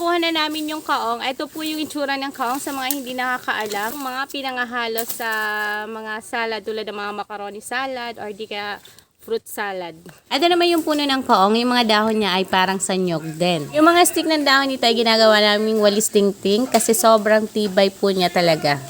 nakuha na namin yung kaong. Ito po yung itsura ng kaong sa mga hindi nakakaalam. Mga pinangahalo sa mga salad tulad ng mga macaroni salad or di kaya fruit salad. Ito naman yung puno ng kaong. Yung mga dahon niya ay parang sanyog din. Yung mga stick ng dahon nito ay ginagawa namin walis ting-ting kasi sobrang tibay po niya talaga.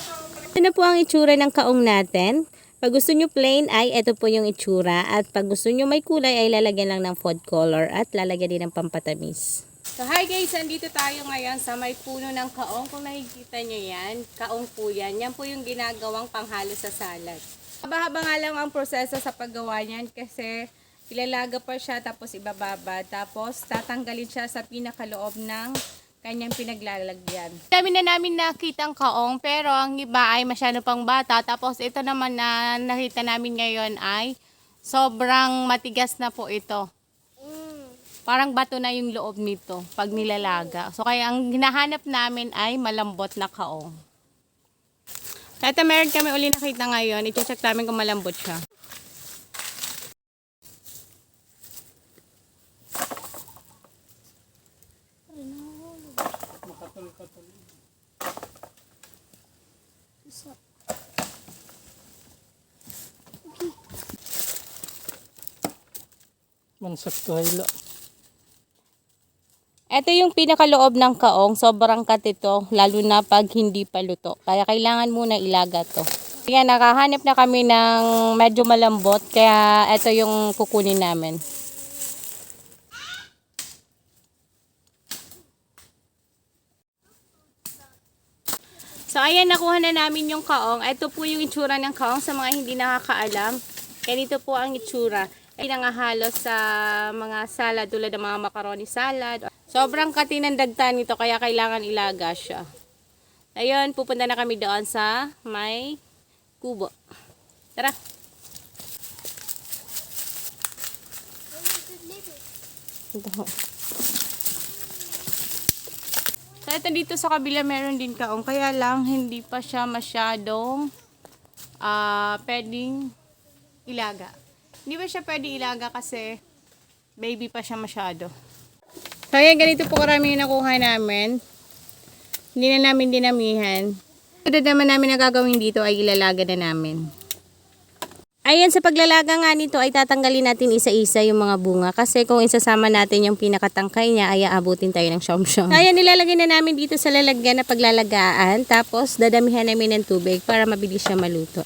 Ito na po ang itsura ng kaong natin. Pag gusto nyo plain ay ito po yung itsura at pag gusto nyo may kulay ay lalagyan lang ng food color at lalagyan din ng pampatamis. So hi guys, andito tayo ngayon sa may puno ng kaong. Kung nakikita nyo yan, kaong po yan. Yan po yung ginagawang panghalo sa salad. Haba-haba nga lang ang proseso sa paggawa niyan kasi ilalaga pa siya tapos ibababa. Tapos tatanggalin siya sa pinakaloob ng kanyang pinaglalagyan. Dami na namin nakita ang kaong pero ang iba ay masyado pang bata. Tapos ito naman na nakita namin ngayon ay sobrang matigas na po ito. Parang bato na yung loob nito pag nilalaga. So kaya ang hinahanap namin ay malambot na kaong. Na meron kami uli nakita ngayon, i-check namin kung malambot siya. Mansak to hayla. Ito yung pinakaloob ng kaong, sobrang katito, lalo na pag hindi pa luto. Kaya kailangan muna ilaga to. Kaya nakahanap na kami ng medyo malambot, kaya ito yung kukunin namin. So ayan, nakuha na namin yung kaong. Ito po yung itsura ng kaong sa mga hindi nakakaalam. Ganito po ang itsura. Ay nangahalo sa mga salad tulad ng mga macaroni salad. Sobrang katinandagtan nito kaya kailangan ilaga siya. Ayun, pupunta na kami doon sa may kubo. Tara. Ito. Ito dito sa kabila meron din kaong. Kaya lang, hindi pa siya masyadong ah pwedeng ilaga. Hindi ba siya pwede ilaga kasi baby pa siya masyado. So, ayan, ganito po karami yung nakuha namin. Hindi na namin dinamihan. Sunod naman namin na gagawin dito ay ilalaga na namin. Ayan, sa paglalaga nga nito ay tatanggalin natin isa-isa yung mga bunga. Kasi kung isasama natin yung pinakatangkay niya, ay aabutin tayo ng syom-syom. Ayan, nilalagay na namin dito sa lalagyan na paglalagaan. Tapos, dadamihan namin ng tubig para mabilis siya maluto.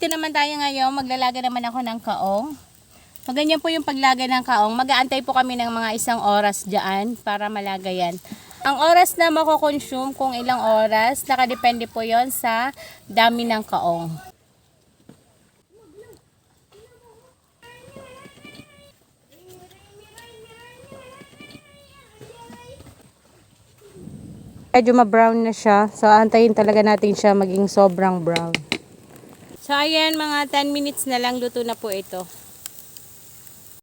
Ito naman tayo ngayon, maglalaga naman ako ng kaong. So, ganyan po yung paglaga ng kaong. Mag-aantay po kami ng mga isang oras dyan para malaga yan. Ang oras na makokonsume kung ilang oras, nakadepende po yon sa dami ng kaong. Medyo ma-brown na siya. So, antayin talaga natin siya maging sobrang brown. So, ayan, mga 10 minutes na lang luto na po ito.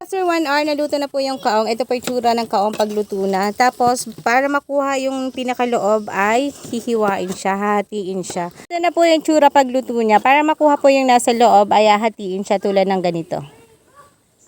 After 1 hour, naluto na po yung kaong. Ito po yung ng kaong pagluto na. Tapos, para makuha yung pinakaloob ay hihiwain siya, hahatiin siya. Ito na po yung tsura pagluto niya. Para makuha po yung nasa loob ay hahatiin siya tulad ng ganito.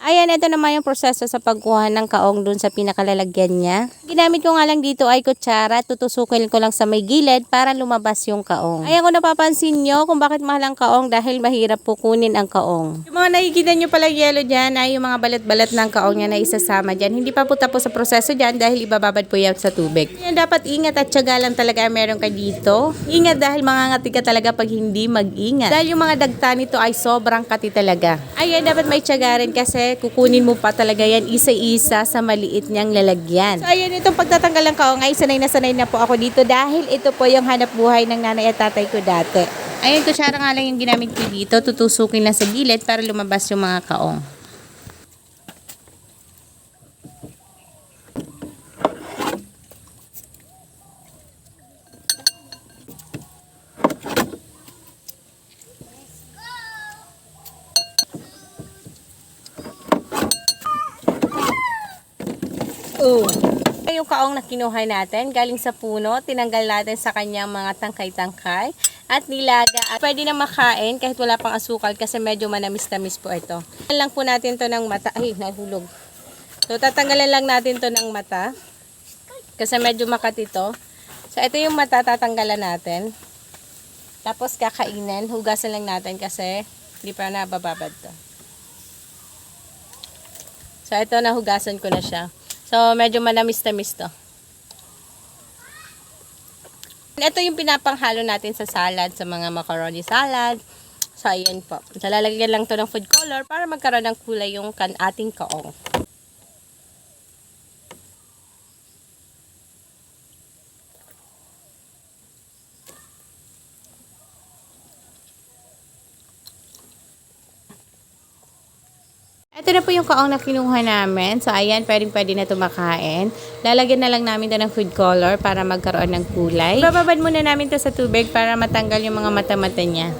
Ayan, ito naman yung proseso sa pagkuha ng kaong dun sa pinakalalagyan niya. Ginamit ko nga lang dito ay kutsara, tutusukin ko lang sa may gilid para lumabas yung kaong. Ayan kung napapansin nyo kung bakit mahal ang kaong dahil mahirap po kunin ang kaong. Yung mga nakikita nyo palang yellow dyan ay yung mga balat-balat ng kaong niya na isasama dyan. Hindi pa po tapos sa proseso dyan dahil ibababad po yan sa tubig. Yan dapat ingat at tiyaga lang talaga meron ka dito. Ingat dahil mangangati ka talaga pag hindi mag-ingat. Dahil yung mga dagta nito ay sobrang kati talaga. Ayan, dapat may tiyaga rin kasi kukunin mo pa talaga yan isa-isa sa maliit niyang lalagyan. So ayan, itong pagtatanggal ng kaong ay sanay na sanay na po ako dito dahil ito po yung hanap buhay ng nanay at tatay ko dati. Ayan, kutsara nga lang yung ginamit ko dito. Tutusukin lang sa gilid para lumabas yung mga kaong. Oh. Yung kaong na kinuha natin. Galing sa puno. Tinanggal natin sa kanyang mga tangkay-tangkay. At nilaga. At pwede na makain kahit wala pang asukal kasi medyo manamis-tamis po ito. Lang po natin to ng mata. Ay, nahulog. So, tatanggalan lang natin to ng mata. Kasi medyo makati to. So, ito yung mata tatanggalan natin. Tapos kakainin. Hugasan lang natin kasi hindi pa nabababad to. So, ito nahugasan ko na siya. So, medyo manamis-tamis to. Ito yung pinapanghalo natin sa salad, sa mga macaroni salad. So, ayan po. So, lalagyan lang to ng food color para magkaroon ng kulay yung kan ating kaong. Ito na po yung kaong na kinuha namin. So, ayan, pwedeng pwede na tumakain. Lalagyan na lang namin ito ng food color para magkaroon ng kulay. Bababad muna namin to sa tubig para matanggal yung mga mata-mata niya.